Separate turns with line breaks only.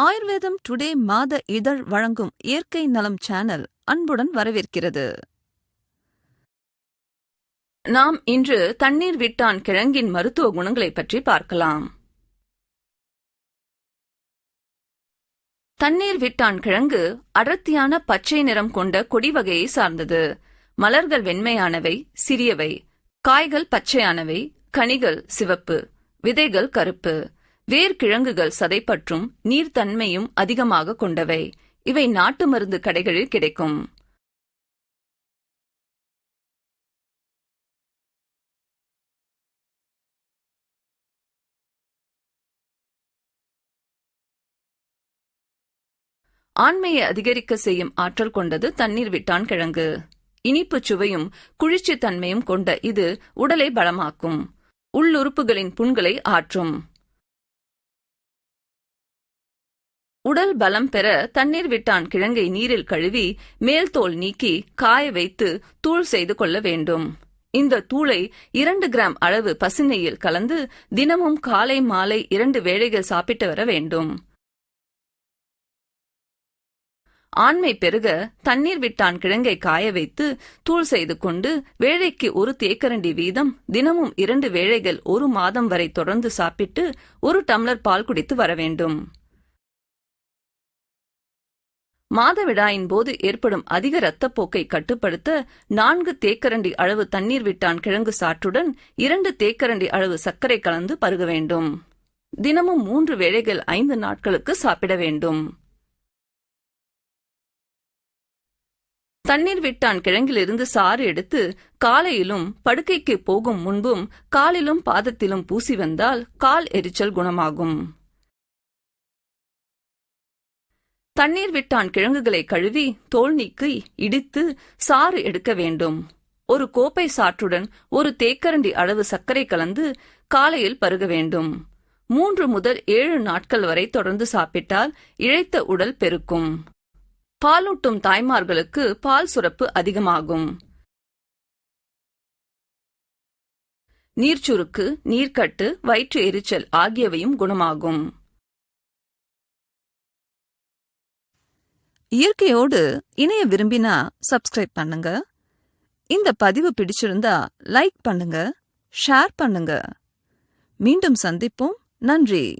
ஆயுர்வேதம் டுடே மாத இதழ் வழங்கும் இயற்கை நலம் சேனல் அன்புடன் வரவேற்கிறது. நாம் இன்று தண்ணீர் விட்டான் கிழங்கின் மருத்துவ குணங்களைப் பற்றி பார்க்கலாம். தண்ணீர் விட்டான் கிழங்கு அடர்த்தியான பச்சை நிறம் கொண்ட கொடி வகையை சார்ந்தது. மலர்கள் வெண்மையானவை சிறியவை. காய்கள் பச்சையானவை கனிகள் சிவப்பு விதைகள் கருப்பு. வேர்கிழங்குகள் சதைப்பற்றும் நீர்த்தன்மையும் அதிகமாக கொண்டவை. இவை நாட்டு மருந்து கடைகளில் கிடைக்கும். ஆண்மையை அதிகரிக்க செய்யும் ஆற்றல் கொண்டது தண்ணீர் விட்டான் கிழங்கு. இனிப்பு சுவையும் குளிர்ச்சி தன்மையும் கொண்ட இது உடலை பலமாக்கும். உள்ளுறுப்புகளின் புண்களை ஆற்றும். உடல் பலம் பெற தண்ணீர் விட்டான் கிழங்கை நீரில் கழுவி மேல் தோல் நீக்கி காய வைத்து தூள் செய்து கொள்ள வேண்டும். இந்த தூளை இரண்டு கிராம் அளவு பசுநெய்யில் கலந்து தினமும் காலை மாலை இரண்டு வேளைகள் சாப்பிட்டு வர வேண்டும். ஆண்மை பெருக தண்ணீர் விட்டான் கிழங்கை காய வைத்து தூள் செய்து கொண்டு வேளைக்கு ஒரு தேக்கரண்டி வீதம் தினமும் இரண்டு வேளைகள் ஒரு மாதம் வரை தொடர்ந்து சாப்பிட்டு ஒரு டம்ளர் பால் குடித்து வர வேண்டும். மாதவிடாயின் போது ஏற்படும் அதிக இரத்தப்போக்கை கட்டுப்படுத்த நான்கு தேக்கரண்டி அளவு தண்ணீர் விட்டான் கிழங்கு சாற்றுடன் இரண்டு தேக்கரண்டி அளவு சர்க்கரை கலந்து பருக வேண்டும். தினமும் மூன்று வேளைகள் ஐந்து நாட்களுக்கு சாப்பிட வேண்டும். தண்ணீர் விட்டான் கிழங்கிலிருந்து சாறு எடுத்து காலையிலும் படுக்கைக்கு போகும் முன்பும் காலிலும் பாதத்திலும் பூசி வந்தால் கால் எரிச்சல் குணமாகும். தண்ணீர் விட்டான் கிழங்குகளை கழுவி தோல் நீக்கி இடித்து சாறு எடுக்க வேண்டும். ஒரு கோப்பை சாற்றுடன் ஒரு தேக்கரண்டி அளவு சர்க்கரை கலந்து காலையில் பருக வேண்டும். மூன்று முதல் ஏழு நாட்கள் வரை தொடர்ந்து சாப்பிட்டால் இழைத்த உடல் பெருக்கும். பாலூட்டும் தாய்மார்களுக்கு பால் சுரப்பு அதிகமாகும். நீர்ச்சுருக்கு நீர்க்கட்டு வயிற்று எரிச்சல் ஆகியவையும் குணமாகும். இயற்கையோடு இணைய விரும்பினா சப்ஸ்கிரைப் பண்ணுங்க. இந்த பதிவு பிடிச்சிருந்தா லைக் பண்ணுங்க ஷேர் பண்ணுங்க. மீண்டும் சந்திப்போம். நன்றி.